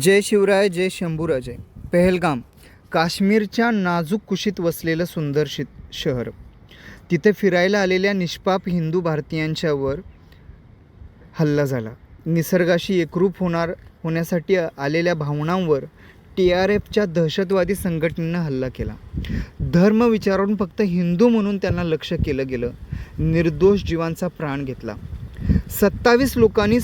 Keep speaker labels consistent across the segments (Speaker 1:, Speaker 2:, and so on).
Speaker 1: जय शिवराय जय शंभूराजय पहलगाम काश्मीरच्या नाजूक कुशीत वसलेलं सुंदर शि शहर. तिथे फिरायला आलेल्या निष्पाप हिंदू भारतीयांच्यावर हल्ला झाला. निसर्गाशी एकरूप होणार होण्यासाठी आलेल्या भावनांवर टी आर एफच्या दहशतवादी संघटनेनं हल्ला केला. धर्म विचारून फक्त हिंदू म्हणून त्यांना लक्ष केलं गेलं. निर्दोष जीवांचा प्राण घेतला. सत्तावीस लोकांनी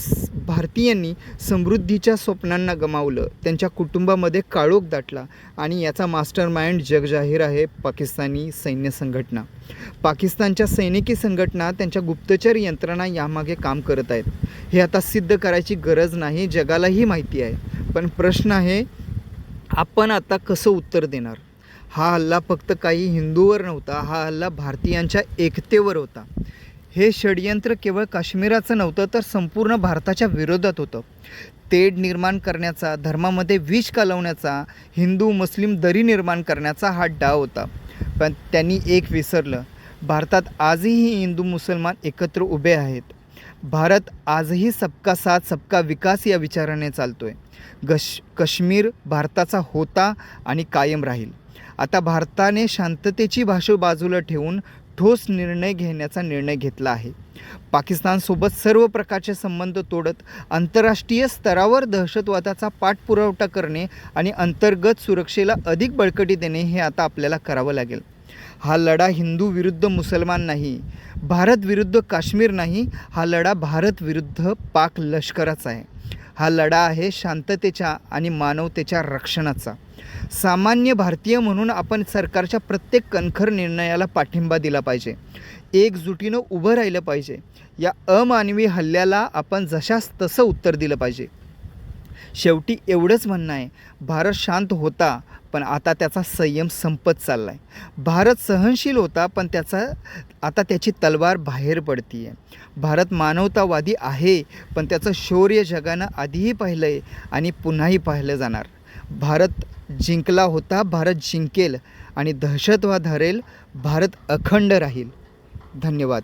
Speaker 1: भारतीयांनी समृद्धीच्या स्वप्नांना गमावलं. त्यांच्या कुटुंबामध्ये काळोख दाटला आणि याचा मास्टर माइंड जगजाहीर आहे पाकिस्तानी सैन्य संघटना. पाकिस्तानच्या सैनिकी संघटना त्यांच्या गुप्तचर यंत्रणा यामागे काम करत आहेत. हे आता सिद्ध करायची गरज नाही जगालाही माहिती आहे. पण प्रश्न आहे आपण आता कसं उत्तर देणार? हा हल्ला फक्त काही हिंदूवर नव्हता हा हल्ला भारतीयांच्या एकतेवर होता. हे षडयंत्र केवळ काश्मीराचं नव्हतं तर संपूर्ण भारताच्या विरोधात होतं. तेढ निर्माण करण्याचा धर्मामध्ये विष कालवण्याचा हिंदू मुस्लिम दरी निर्माण करण्याचा हा डाव होता. पण त्यांनी एक विसरलं. भारतात आजही हिंदू मुसलमान एकत्र उभे आहेत. भारत आजही सबका साथ सबका विकास या विचाराने चालतो आहे गश काश्मीर भारताचा होता आणि कायम राहील. आता भारताने शांततेची भाषा बाजूला ठेवून ठोस निर्णय घेण्याचा निर्णय घेतला आहे. पाकिस्तानसोबत सर्व प्रकारचे संबंध तोडत आंतरराष्ट्रीय स्तरावर दहशतवादाचा पाठपुरवठा करणे आणि अंतर्गत सुरक्षेला अधिक बळकटी देणे हे आता आपल्याला करावं लागेल. हा लढा हिंदू विरुद्ध मुसलमान नाही भारत विरुद्ध काश्मीर नाही हा लढा भारत विरुद्ध पाक लष्कराचा आहे. हा लढा आहे शांततेच्या आणि मानवतेच्या रक्षणाचा. सामान्य भारतीय म्हणून आपण सरकारच्या प्रत्येक कणखर निर्णयाला पाठिंबा दिला पाहिजे. एकजुटीनं उभं राहिलं पाहिजे. या अमानवी हल्ल्याला आपण जशास तसं उत्तर दिलं पाहिजे. शेवटी एवढंच म्हणणं आहे. भारत शांत होता पण आता त्याचा संयम संपत चालला आहे भारत सहनशील होता पण त्याचा आता त्याची तलवार बाहेर पडती आहे भारत मानवतावादी आहे पण त्याचं शौर्य जगानं आधीही पाहिलं आहे आणि पुन्हाही पाहिलं जाणार. भारत जिंकला होता भारत जिंकेल आणि दहशतवाद हरेल भारत अखंड राहील. धन्यवाद.